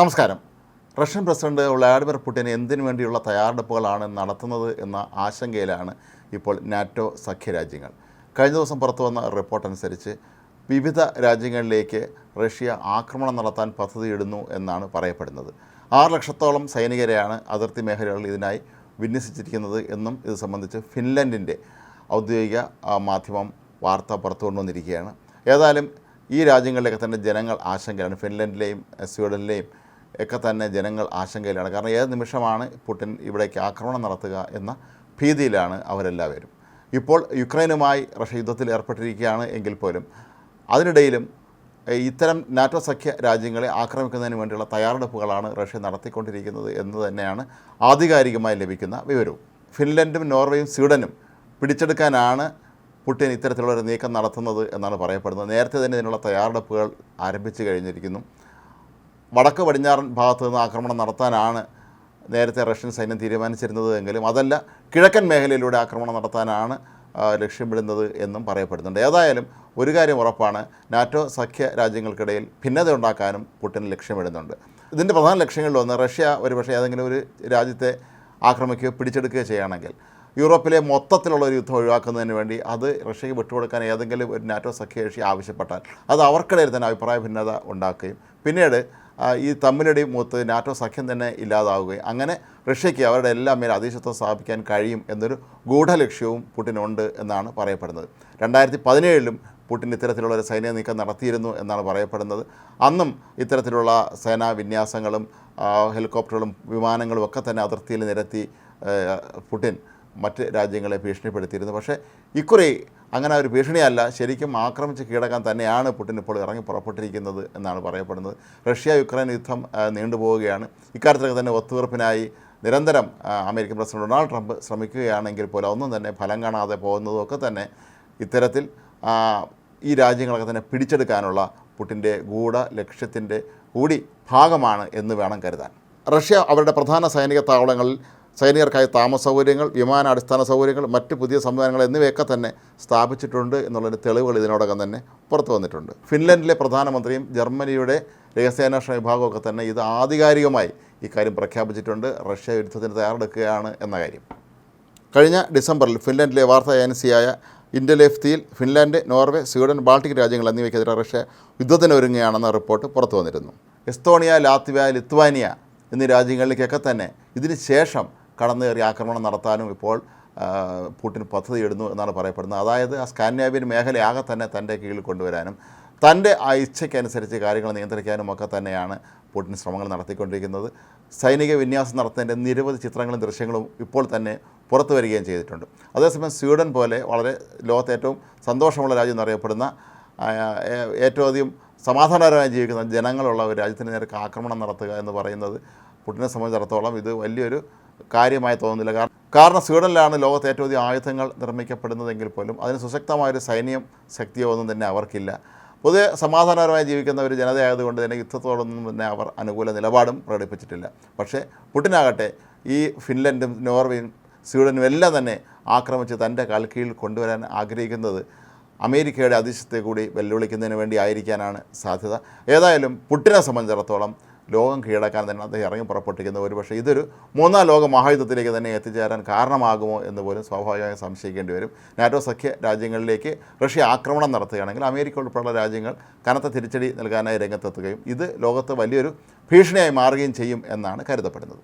നമസ്കാരം. Russian president Vladimir Putin എന്തിനു വേണ്ടിയുള്ള തയ്യാറെടുപ്പുകളാണ് നടത്തുന്നത് എന്ന ആശങ്കയിലാണ് ഇപ്പോൾ നാറ്റോ സഖ്യരാജ്യങ്ങൾ. കഴിഞ്ഞ ദിവസം പുറത്തു വന്ന റിപ്പോർട്ട് അനുസരിച്ച് വിവിധ രാജ്യങ്ങളിലേക്ക് റഷ്യ ആക്രമണം നടത്താൻ പദ്ധതിയിടുന്നു എന്നാണ് പറയപ്പെടുന്നത്. ആറ് ലക്ഷത്തോളം സൈനികരെയാണ് അതിർത്തി മേഖലകളിൽ ഇതിനായി വിന്യസിച്ചിരിക്കുന്നത് എന്നും ഇത് സംബന്ധിച്ച് ഫിൻലൻഡിന്റെ ഔദ്യോഗിക മാധ്യമം വാർത്ത പുറത്തു കൊണ്ടുവന്നിരിക്കുകയാണ്. ഏതായാലും ഈ രാജ്യങ്ങളിലൊക്കെ തന്നെ ജനങ്ങൾ ആശങ്കയാണ് ഫിൻലൻഡിലെയും സ്വീഡനിലെയും ഒക്കെ തന്നെ ജനങ്ങൾ ആശങ്കയിലാണ്. കാരണം ഏത് നിമിഷമാണ് പുടിൻ ഇവിടേക്ക് ആക്രമണം നടത്തുക എന്ന ഭീതിയിലാണ് അവരെല്ലാവരും. ഇപ്പോൾ യുക്രൈനുമായി റഷ്യ യുദ്ധത്തിൽ ഏർപ്പെട്ടിരിക്കുകയാണ് എങ്കിൽ പോലും അതിനിടയിലും ഇത്തരം നാറ്റോ സഖ്യ രാജ്യങ്ങളെ ആക്രമിക്കുന്നതിന് വേണ്ടിയുള്ള തയ്യാറെടുപ്പുകളാണ് റഷ്യ നടത്തിക്കൊണ്ടിരിക്കുന്നത് എന്ന് തന്നെയാണ് ആധികാരികമായി ലഭിക്കുന്ന വിവരവും. ഫിൻലൻഡും നോർവേയും സ്വീഡനും പിടിച്ചെടുക്കാനാണ് പുടിൻ ഇത്തരത്തിലുള്ള ഒരു നീക്കം നടത്തുന്നത് എന്നാണ് പറയപ്പെടുന്നത്. നേരത്തെ തന്നെ ഇതിനുള്ള തയ്യാറെടുപ്പുകൾ ആരംഭിച്ചു കഴിഞ്ഞിരിക്കുന്നു. വടക്ക് പടിഞ്ഞാറൻ ഭാഗത്ത് നിന്ന് ആക്രമണം നടത്താനാണ് നേരത്തെ റഷ്യൻ സൈന്യം തീരുമാനിച്ചിരുന്നത് എങ്കിലും അതല്ല കിഴക്കൻ മേഖലയിലൂടെ ആക്രമണം നടത്താനാണ് ലക്ഷ്യമിടുന്നത് എന്നും പറയപ്പെടുന്നുണ്ട്. ഏതായാലും ഒരു കാര്യം ഉറപ്പാണ് നാറ്റോ സഖ്യ രാജ്യങ്ങൾക്കിടയിൽ ഭിന്നത ഉണ്ടാക്കാനും പുടിൻ ലക്ഷ്യമിടുന്നുണ്ട്. ഇതിന്റെ പ്രധാന ലക്ഷ്യങ്ങളിലൊന്ന് റഷ്യ ഒരുപക്ഷെ ഏതെങ്കിലും ഒരു രാജ്യത്തെ ആക്രമിക്കുകയോ പിടിച്ചെടുക്കുകയോ ചെയ്യുകയാണെങ്കിൽ യൂറോപ്പിലെ മൊത്തത്തിലുള്ള ഒരു യുദ്ധം ഒഴിവാക്കുന്നതിന് വേണ്ടി അത് റഷ്യക്ക് വിട്ടുകൊടുക്കാൻ ഏതെങ്കിലും ഒരു നാറ്റോ സഖ്യകക്ഷി ആവശ്യപ്പെട്ടാൽ അത് അവർക്കിടയിൽ തന്നെ അഭിപ്രായ ഭിന്നത ഉണ്ടാക്കുകയും പിന്നീട് ഈ തമ്മിലടി മൂത്ത് നാറ്റോ സഖ്യം തന്നെ ഇല്ലാതാവുകയും അങ്ങനെ റഷ്യയ്ക്ക് അവരുടെ എല്ലാം മേൽ അധീശത്വം സ്ഥാപിക്കാൻ കഴിയും എന്നൊരു ഗൂഢലക്ഷ്യവും പുടിനുണ്ട് എന്നാണ് പറയപ്പെടുന്നത്. രണ്ടായിരത്തി പതിനേഴിലും പുടിൻ ഇത്തരത്തിലുള്ള ഒരു സൈനിക നീക്കം നടത്തിയിരുന്നു എന്നാണ് പറയപ്പെടുന്നത്. അന്നും ഇത്തരത്തിലുള്ള സേനാ വിന്യാസങ്ങളും ഹെലികോപ്റ്ററുകളും വിമാനങ്ങളും ഒക്കെ തന്നെ അതിർത്തിയിൽ നിരത്തി പുടിൻ മറ്റ് രാജ്യങ്ങളെ ഭീഷണിപ്പെടുത്തിയിരുന്നു. പക്ഷേ ഇക്കുറി അങ്ങനെ ഒരു ഭീഷണിയല്ല. ശരിക്കും ആക്രമിച്ച് കീഴടക്കാൻ തന്നെയാണ് പുടിൻ ഇപ്പോൾ ഇറങ്ങി പുറപ്പെട്ടിരിക്കുന്നത് എന്നാണ് പറയപ്പെടുന്നത്. റഷ്യ യുക്രൈൻ യുദ്ധം നീണ്ടുപോവുകയാണ്. ഇക്കാര്യത്തിലൊക്കെ തന്നെ ഒത്തുതീർപ്പിനായി നിരന്തരം അമേരിക്കൻ പ്രസിഡന്റ് ഡൊണാൾഡ് ട്രംപ് ശ്രമിക്കുകയാണെങ്കിൽ പോലും ഒന്നും തന്നെ ഫലം കാണാതെ പോകുന്നതും ഒക്കെ തന്നെ ഇത്തരത്തിൽ ഈ രാജ്യങ്ങളൊക്കെ തന്നെ പിടിച്ചെടുക്കാനുള്ള പുടിന്റെ ഗൂഢ ലക്ഷ്യത്തിന്റെ കൂടി ഭാഗമാണ് എന്ന് വേണം കരുതാൻ. റഷ്യ അവരുടെ പ്രധാന സൈനിക താവളങ്ങളിൽ സൈനികർക്കായി താമസ സൗകര്യങ്ങൾ വിമാന അടിസ്ഥാന സൗകര്യങ്ങൾ മറ്റ് പുതിയ സംവിധാനങ്ങൾ എന്നിവയൊക്കെ തന്നെ സ്ഥാപിച്ചിട്ടുണ്ട് എന്നുള്ളതിന്റെ തെളിവുകൾ ഇതിനോടകം തന്നെ പുറത്തു വന്നിട്ടുണ്ട്. ഫിൻലൻഡിലെ പ്രധാനമന്ത്രിയും ജർമ്മനിയുടെ രഹസ്യാന്വേഷണ വിഭാഗമൊക്കെ തന്നെ ഇത് ആധികാരികമായി ഇക്കാര്യം പ്രഖ്യാപിച്ചിട്ടുണ്ട്. റഷ്യ യുദ്ധത്തിന് തയ്യാറെടുക്കുകയാണ് എന്ന കാര്യം. കഴിഞ്ഞ ഡിസംബറിൽ ഫിൻലൻഡിലെ വാർത്താ ഏജൻസിയായ ഇന്റലേഫ്തിയിൽ ഫിൻലാൻഡ് നോർവേ സ്വീഡൻ ബാൾട്ടിക് രാജ്യങ്ങൾ എന്നിവയ്ക്കെതിരെ റഷ്യ യുദ്ധത്തിനൊരുങ്ങുകയാണെന്ന റിപ്പോർട്ട് പുറത്തു വന്നിരുന്നു. എസ്തോണിയ ലാത്വിയ ലിത്വാനിയ എന്നീ രാജ്യങ്ങളിലേക്കൊക്കെ തന്നെ ഇതിന് ശേഷം കടന്നു കയറി ആക്രമണം നടത്താനും ഇപ്പോൾ പുട്ടിൻ പുടിൻ പദ്ധതിയിടുന്നു എന്നാണ് പറയപ്പെടുന്നത്. അതായത് ആ സ്കാൻഡിനേവിയൻ മേഖലയാകെ തന്നെ തന്റെ കീഴിൽ കൊണ്ടുവരാനും തന്റെ ആ ഇച്ഛയ്ക്കനുസരിച്ച് കാര്യങ്ങൾ നിയന്ത്രിക്കാനും ഒക്കെ തന്നെയാണ് പുടിൻ ശ്രമങ്ങൾ നടത്തിക്കൊണ്ടിരിക്കുന്നത്. സൈനിക വിന്യാസം നടത്തുന്നതിന്റെ നിരവധി ചിത്രങ്ങളും ദൃശ്യങ്ങളും ഇപ്പോൾ തന്നെ പുറത്തു വരികയും ചെയ്തിട്ടുണ്ട്. അതേസമയം സ്വീഡൻ പോലെ വളരെ ലോകത്തെ ഏറ്റവും സന്തോഷമുള്ള രാജ്യം എന്നറിയപ്പെടുന്ന ഏറ്റവും അധികം സമാധാനപരമായി ജീവിക്കുന്ന ജനങ്ങളുള്ള ഒരു രാജ്യത്തിന് നേരെ ആക്രമണം നടത്തുക എന്ന് പറയുന്നത് പുടിനെ സംബന്ധിച്ചിടത്തോളം ഇത് വലിയൊരു കാര്യമായി തോന്നുന്നില്ല. കാരണം കാരണം സ്വീഡനിലാണ് ലോകത്തെ ഏറ്റവും അധികം ആയുധങ്ങൾ നിർമ്മിക്കപ്പെടുന്നതെങ്കിൽ പോലും അതിന് സുശക്തമായൊരു സൈന്യം ശക്തിയോ ഒന്നും തന്നെ അവർക്കില്ല. പൊതുവെ സമാധാനപരമായി ജീവിക്കുന്ന ഒരു ജനതയായതുകൊണ്ട് തന്നെ യുദ്ധത്തോടൊന്നും തന്നെ അവർ അനുകൂല നിലപാടും പ്രകടിപ്പിച്ചിട്ടില്ല. പക്ഷേ പുട്ടിനാകട്ടെ ഈ ഫിൻലൻഡും നോർവേയും സ്വീഡനും എല്ലാം തന്നെ ആക്രമിച്ച് തന്റെ കാൽക്കീഴിൽ കൊണ്ടുവരാൻ ആഗ്രഹിക്കുന്നത് അമേരിക്കയുടെ അതിശയത്തെ കൂടി വെല്ലുവിളിക്കുന്നതിന് വേണ്ടി ആയിരിക്കാനാണ് സാധ്യത. ഏതായാലും പുട്ടിനെ സംബന്ധിച്ചിടത്തോളം ലോകം കീഴടക്കാൻ തന്നെ അദ്ദേഹം ഇറങ്ങി പുറപ്പെട്ടിരിക്കുന്നത് ഒരുപക്ഷെ ഇതൊരു മൂന്നാം ലോക മഹായുദ്ധത്തിലേക്ക് തന്നെ എത്തിച്ചേരാൻ കാരണമാകുമോ എന്ന് പോലും സ്വാഭാവികമായും സംശയിക്കേണ്ടി വരും. നാറ്റോ സഖ്യ രാജ്യങ്ങളിലേക്ക് റഷ്യ ആക്രമണം നടത്തുകയാണെങ്കിൽ അമേരിക്ക ഉൾപ്പെടെയുള്ള രാജ്യങ്ങൾ കനത്ത തിരിച്ചടി നൽകാനായി രംഗത്തെത്തുകയും ഇത് ലോകത്ത് വലിയൊരു ഭീഷണിയായി മാറുകയും ചെയ്യും എന്നാണ് കരുതപ്പെടുന്നത്.